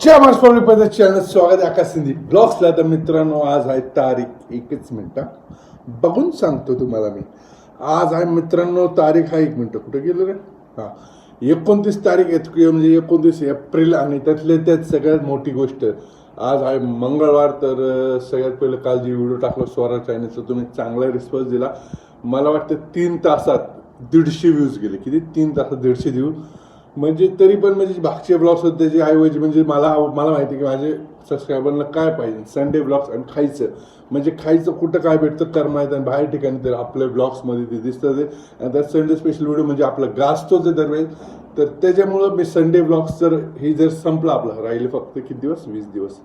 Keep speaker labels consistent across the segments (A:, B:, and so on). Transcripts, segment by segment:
A: जय महाराष्ट्र पहिले चॅनल स्वागत आहे आकाश सिंधी ब्लॉग्सला तर मित्रांनो आज आहे तारीख एकच मिनटं बघून सांगतो तुम्हाला मी. आज आहे मित्रांनो तारीख आहे एक मिनटं कुठं गेलं रे? हां. एकोणतीस तारीख येत म्हणजे एकोणतीस एप्रिल आणि त्यातले त्यात सगळ्यात मोठी गोष्ट. आज आहे मंगळवार तर सगळ्यात पहिलं काल जी व्हिडिओ टाकला स्वरा चॅनलचा तुम्ही चांगला रिस्पॉन्स दिला. मला वाटतं तीन तासात दीडशे व्ह्यूज गेले. किती? तीन तासात दीडशे व्ह्यूज म्हणजे तरी पण म्हणजे मागचे ब्लॉग्स होते त्याची म्हणजे ऐवजी म्हणजे मला मला माहिती आहे की माझे सबस्क्रायबरला काय पाहिजे? संडे ब्लॉग्स आणि खायचं. म्हणजे खायचं कुठं काय भेटतं कर्मायत आणि बाहेर ठिकाणी तर आपल्या ब्लॉग्समध्ये ते दिसतं ते. आणि त्यात संडे स्पेशल व्हिडिओ म्हणजे आपला गाजतोच आहे दरवेळेस. तर त्याच्यामुळं मी संडे ब्लॉग्स जर हे जर संपला आपला राहिले फक्त किती दिवस? वीस दिवस.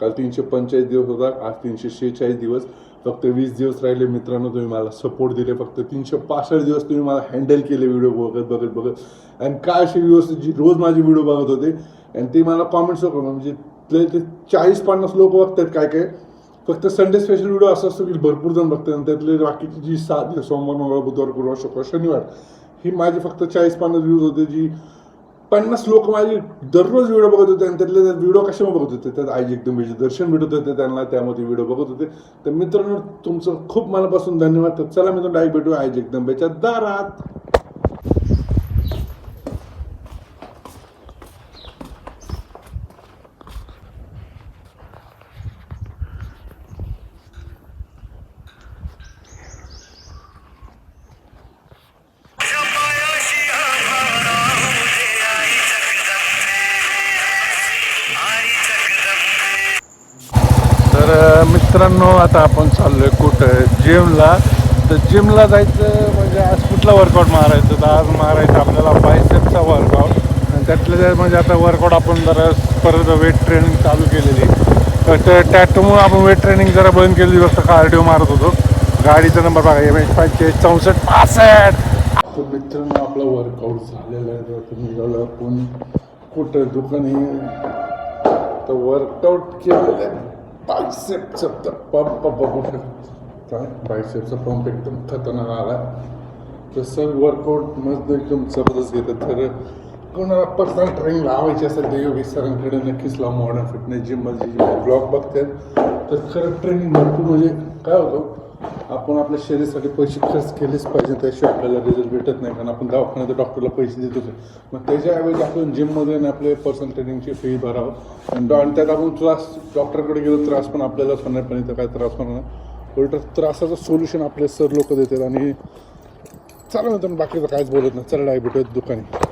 A: काल तीनशे पंचेचाळीस दिवस होता आज तीनशे शेहेचाळीस दिवस. फक्त वीस दिवस राहिले मित्रांनो तुम्ही मला सपोर्ट दिले फक्त तीनशे पासष्ट दिवस तुम्ही मला हँडल केले व्हिडिओ बघत बघत बघत. आणि काय अशी व्हिडिओ जी रोज माझे व्हिडिओ बघत होते आणि ते मला कॉमेंट्स म्हणजे ते चाळीस पन्नास लोक बघतात काय काय. फक्त संडे स्पेशल व्हिडिओ असं असतो की भरपूर जण बघतात आणि त्यातले बाकीची जी सात सोमवार मंगळवार बुधवार गुरुवार शुक्रवार शनिवार ही माझी फक्त चाळीस पन्नास व्ह्यूज होते जी पन्नास लोक माझे दररोज व्हिडिओ बघत होते आणि त्यातले त्यात व्हिडिओ कशामुळे बघत होते? त्यात आई जगदंबेचे दर्शन भेटत होते त्यांना त्यामध्ये व्हिडिओ बघत होते. तर मित्रांनो तुमचं खूप मनापासून धन्यवाद. तर चला मित्रांनो डायरेक्ट भेटू आई जगदंबेच्या दारात. तर मित्रांनो आता आपण चाललोय कुठं? जिमला. तर जिमला जायचं म्हणजे आज कुठला वर्कआउट मारायचं? तर आज मारायचं आपल्याला बायसेपचा वर्कआउट आणि त्यातल्या त्यात म्हणजे आता वर्कआउट आपण जरा परत वेट ट्रेनिंग चालू केलेली. तर त्या- आपण वेट ट्रेनिंग जरा बंद केली फक्त कार्डिओ मारत होतो. गाडीचा नंबर बघा एम एच पंचेचाळीस चौसष्ट पासष्ट. तर मित्रांनो आपला वर्कआउट झालेला आहे. तर तुम्ही आपण कुठं? दुकान. हे तर वर्कआउट केलेलं आहे. बायसेपचा पंप बघू शकता काय? बायसेपचा पंप एकदम खतरनाक आला तसं वर्कआउट मस्त एकदम जबरदस्त घेतात. तर कोणाला पर्सनल ट्रेनिंग लावायची असेल तर योगी सरांकडे नक्कीच लावा मॉडर्न फिटनेस जिममध्ये जे ब्लॉग बघतात तर खरं ट्रेनिंग भरपूर म्हणजे काय होतं? आपण आपल्या शरीरासाठी पैसे खर्च केलेच पाहिजे त्याशिवाय आपल्याला रिझल्ट भेटत नाही. कारण आपण दवाखान्यात डॉक्टरला पैसे देतोच आहे. मग त्याच्याऐवजी आपण जिममध्ये आणि आपले पर्सनल ट्रेनिंगची फी भरावं. आणि डॉ- आणि त्यात आपण त्रास डॉक्टरकडे गेलो त्रास पण आपल्यालाच होणार पण इथं काय त्रास होणार नाही. उलट त्रासाचं सोल्युशन आपले सर लोक देतात. आणि चालेल ना तर बाकीचं काहीच बोलत नाही. चला भेटत दुकानी